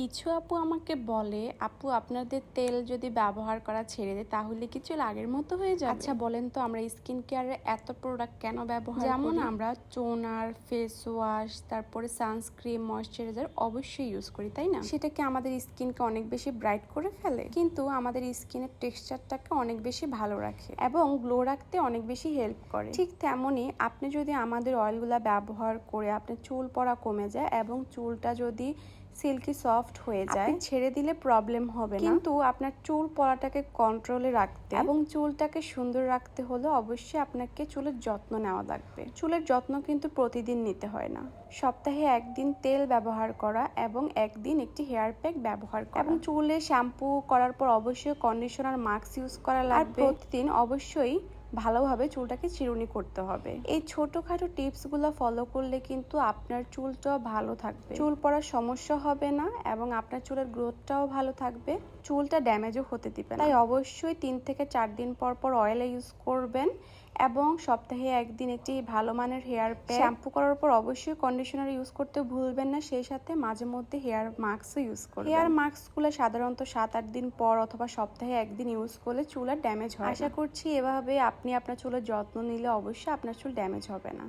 কিছু আপু আমাকে বলে আপু আপনাদের তেল যদি ব্যবহার করা ছেড়ে দেয় তাহলে কি চুল আগের মতো হয়ে যাবে? আচ্ছা বলেন তো আমরা স্কিন কেয়ারের এত প্রোডাক্ট কেন ব্যবহার যেমন আমরা টোনার ফেস ওয়াশ তারপরে সানস্ক্রিন ময়শ্চারাইজার অবশ্যই ইউজ করি তাই না? সেটা কি আমাদের স্কিনকে অনেক বেশি ব্রাইট করে ফেলে? কিন্তু আমাদের স্কিনের টেক্সচারটাকে অনেক বেশি ভালো রাখে এবং গ্লো রাখতে অনেক বেশি হেল্প করে। ঠিক তেমনই আপনি যদি আমাদের অয়েলগুলা ব্যবহার করে আপনার চুল পড়া কমে যায় এবং চুলটা যদি সিল্কি সফট হয়ে যায়। ছেড়ে দিলে প্রবলেম হবে না। কিন্তু আপনার চুল পড়াটাকে কন্ট্রোলে রাখতে এবং চুলটাকে সুন্দর রাখতে হলে অবশ্যই আপনাকে চুলের যত্ন নেওয়া লাগবে। চুলের যত্ন কিন্তু প্রতিদিন নিতে হয় না। সপ্তাহে একদিন তেল ব্যবহার করা এবং একদিন একটি হেয়ার প্যাক ব্যবহার করা। এবং চুলে শ্যাম্পু করার পর অবশ্যই কন্ডিশনার মাস্ক ইউজ করা লাগবে। প্রতিদিন অবশ্যই ভালোভাবে চুলটাকে চিরুনি করতে হবে। এই ছোটখাটো টিপসগুলো ফলো করলে কিন্তু আপনার চুলটাও ভালো থাকবে। চুল পড়ার সমস্যা হবে না এবং আপনার চুলের গ্রোথটাও ভালো থাকবে। চুলটা ড্যামেজও হতে দিবে তাই অবশ্যই তিন থেকে চার দিন পর পর অয়েল ইউজ করবেন। এবং সপ্তাহে একদিন একটি ভালো মানের হেয়ার প্যাক শ্যাম্পু করার পর অবশ্যই কন্ডিশনার ইউজ করতে ভুলবেন না সেই সাথে মাঝে মধ্যে হেয়ার মাস্কও ইউজ করবেন। হেয়ার মাস্কগুলো সাধারণত সাত আট দিন পর অথবা সপ্তাহে একদিন ইউজ করলে চুল আর ড্যামেজ হয় আশা করছি এভাবে আপনি আপনার চুলের যত্ন নিলে অবশ্যই আপনার চুল ড্যামেজ হবে না।